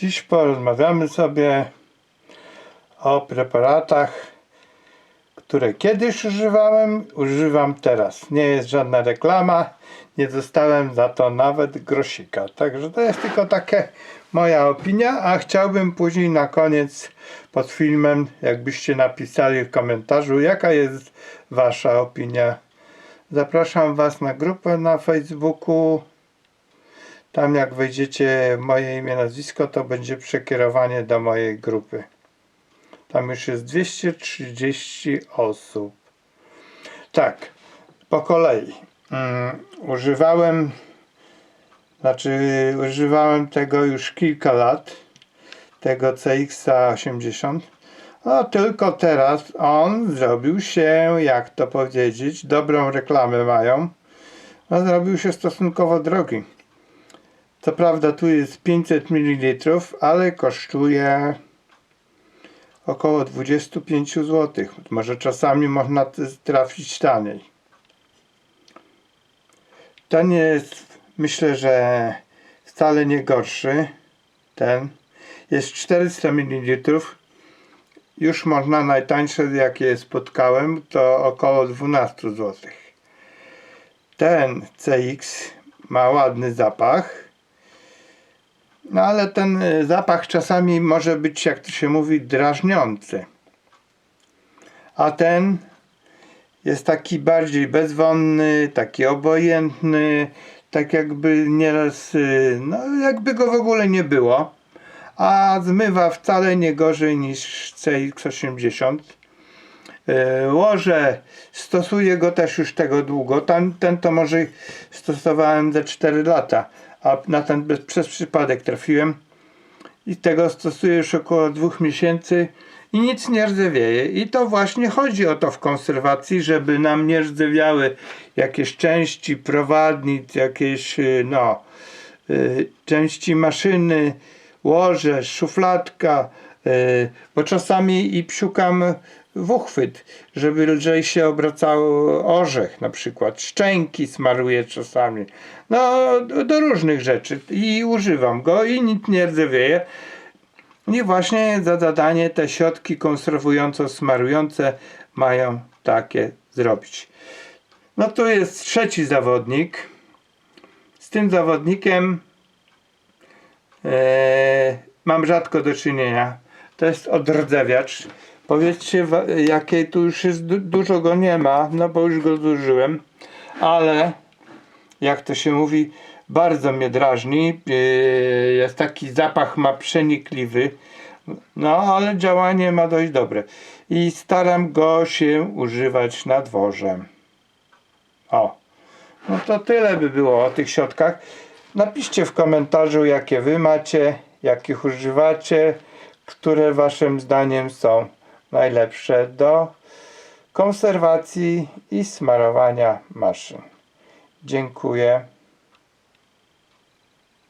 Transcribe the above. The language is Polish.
Dziś porozmawiamy sobie o preparatach, które kiedyś używałem, używam teraz. Nie jest żadna reklama, nie dostałem za to nawet grosika. Także to jest tylko takie moja opinia, a chciałbym później na koniec pod filmem, jakbyście napisali w komentarzu, jaka jest wasza opinia. Zapraszam was na grupę na Facebooku. Tam jak wejdziecie moje imię, nazwisko, to będzie przekierowanie do mojej grupy. Tam już jest 230 osób. Tak, po kolei. Mm, używałem, znaczy używałem tego już kilka lat, tego CX-80. A tylko teraz on zrobił się, jak to powiedzieć, dobrą reklamę mają. No, zrobił się stosunkowo drogi. Co prawda tu jest 500 ml, ale kosztuje około 25 zł. Może czasami można trafić taniej. Ten jest, myślę, że wcale nie gorszy. Ten jest 400 ml. Już można najtańsze, jakie spotkałem, to około 12 zł. Ten CX ma ładny zapach. No ale ten y, zapach czasami może być, jak to się mówi, drażniący. A ten jest taki bardziej bezwonny, taki obojętny, tak jakby nieraz, y, no jakby go w ogóle nie było. A zmywa wcale nie gorzej niż CX80. Y, Łoże, stosuję go też już tego długo. Ten, ten to może stosowałem ze 4 lata, a na ten bez, przez przypadek trafiłem. I tego stosuję już około dwóch miesięcy i nic nie rdzewieje. I to właśnie chodzi o to w konserwacji, żeby nam nie rdzewiały jakieś części prowadnic, jakieś y, no, y, części maszyny, łoże, szufladka, y, bo czasami i psiukam w uchwyt, żeby lżej się obracał orzech, na przykład szczęki smaruję czasami. No, do, różnych rzeczy i używam go i nic nie rdzewieje. I właśnie za zadanie te środki konserwująco-smarujące mają takie zrobić. No tu jest trzeci zawodnik. Z tym zawodnikiem e, mam rzadko do czynienia. To jest odrdzewiacz. Powiedzcie, jakiej tu już jest, du- dużo go nie ma, no bo już go zużyłem, ale jak to się mówi, bardzo mnie drażni. Yy, Jest taki zapach ma przenikliwy. No, ale działanie ma dość dobre. I staram go się używać na dworze. O. No to tyle by było o tych środkach. Napiszcie w komentarzu, jakie wy macie, jakich używacie, które waszym zdaniem są najlepsze do konserwacji i smarowania maszyn. Dziękuję.